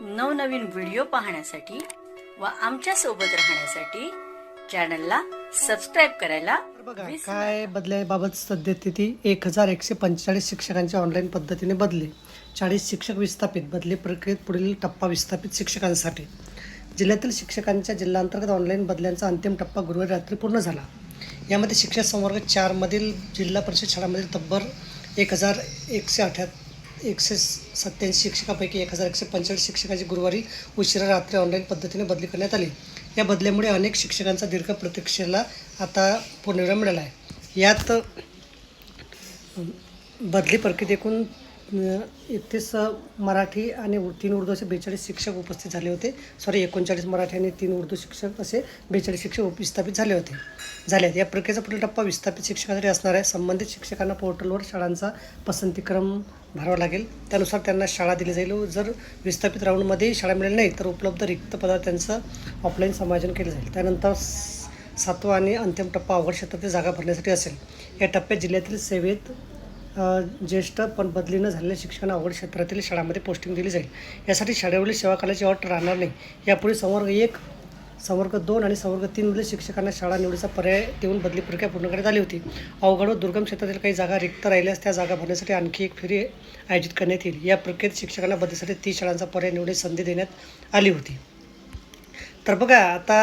नवनवीन व्हिडिओ पाहण्यासाठी व आमच्यासोबत राहण्यासाठी चॅनलला सबस्क्राईब करायला बघा काय बदल्याबाबत सद्यस्थिती एक हजार एकशे पंचेचाळीस शिक्षकांच्या ऑनलाईन पद्धतीने बदले. चाळीस शिक्षक विस्थापित बदली प्रक्रियेत पुढील टप्पा विस्थापित शिक्षकांसाठी. जिल्ह्यातील शिक्षकांच्या जिल्हांतर्गत ऑनलाईन बदल्यांचा अंतिम टप्पा गुरुवारी रात्री पूर्ण झाला. यामध्ये शिक्षक संवर्ग चारमधील जिल्हा परिषद शाळांमधील तब्बल एक हजार एकशे अठ्या एकशे सत्याऐंशी शिक्षकापैकी एक हजार एकशे पंचेचाळीस शिक्षकाची गुरुवारी उशिरा रात्री ऑनलाईन पद्धतीने बदली करण्यात आली. या बदल्यामुळे अनेक शिक्षकांचा दीर्घ प्रतीक्षेला आता पूर्णविराम मिळाला आहे. यात बदली प्रक्रियेत एकूण एकतीस मराठी आणि तीन उर्दू असे बेचाळीस शिक्षक उपस्थित झाले होते. सॉरी एकोणचाळीस मराठी आणि तीन उर्दू शिक्षक असे बेचाळीस शिक्षक उप- विस्थापित झाले होते. झाले आहेत या प्रक्रियेचा पुढील टप्पा विस्थापित शिक्षकांसाठी असणार आहे. संबंधित शिक्षकांना पोर्टलवर शाळांचा पसंतीक्रम भरावा लागेल. त्यानुसार त्यांना शाळा दिली जाईल. जर विस्थापित राऊंडमध्येही शाळा मिळेल नाही तर उपलब्ध रिक्त पदार्थ त्यांचं ऑफलाईन समायोजन केलं जाईल. त्यानंतर सातवा आणि अंतिम टप्पा अवघड क्षेत्रातील जागा भरण्यासाठी असेल. या टप्प्यात जिल्ह्यातील सेवेत ज्येष्ठ पण बदली न झालेल्या शिक्षकांना अवघड क्षेत्रातील शाळांमध्ये पोस्टिंग दिली जाईल. यासाठी शाळेवरील सेवा करण्याची अट राहणार नाही. यापुढे संवर्ग एक संवर्ग दोन आणि संवर्ग तीनमधील शिक्षकांना शाळा निवडीचा पर्याय देऊन बदली प्रक्रिया पूर्ण करण्यात आली होती. अवघड व दुर्गम क्षेत्रातील काही जागा रिक्त राहिल्यास त्या जागा भरण्यासाठी आणखी एक फेरी आयोजित करण्यात येईल. या प्रक्रियेत शिक्षकांना बदलीसाठी तीस शाळांचा पर्याय निवडण्याची संधी देण्यात आली होती. तर बघा आता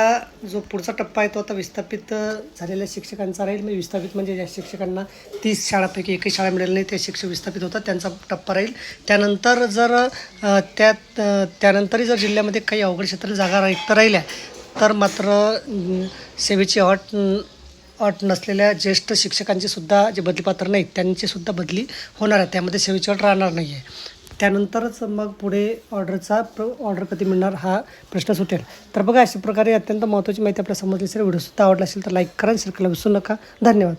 जो पुढचा टप्पा आहे तो आता विस्थापित झालेल्या शिक्षकांचा राहील. म्हणजे विस्थापित म्हणजे ज्या शिक्षकांना तीस शाळापैकी एकही शाळा मिळाली नाही ते शिक्षक विस्थापित होतात त्यांचा टप्पा राहील. त्यानंतर जर त्यात त्यानंतरही जर जिल्ह्यामध्ये काही अवघड क्षेत्रातील जागा रिक्त राहिल्या तर मात्र सेवेची अट अट नसलेल्या ज्येष्ठ शिक्षकांची सुद्धा जे बदलीपात्र नाहीत त्यांची सुद्धा बदली होणार आहे. त्यामध्ये सेवेची अट राहणार नाही आहे त्यानंतरच मग पुढे ऑर्डरचा प्र ऑर्डर कधी मिळणार हा प्रश्न सुटेल. तर बघा अशा प्रकारे अत्यंत महत्त्वाची माहिती आपल्याला समजली असेल व्हिडिओसुद्धा आवडला असेल तर लाईक करा शेअर करायला विसरू नका. धन्यवाद.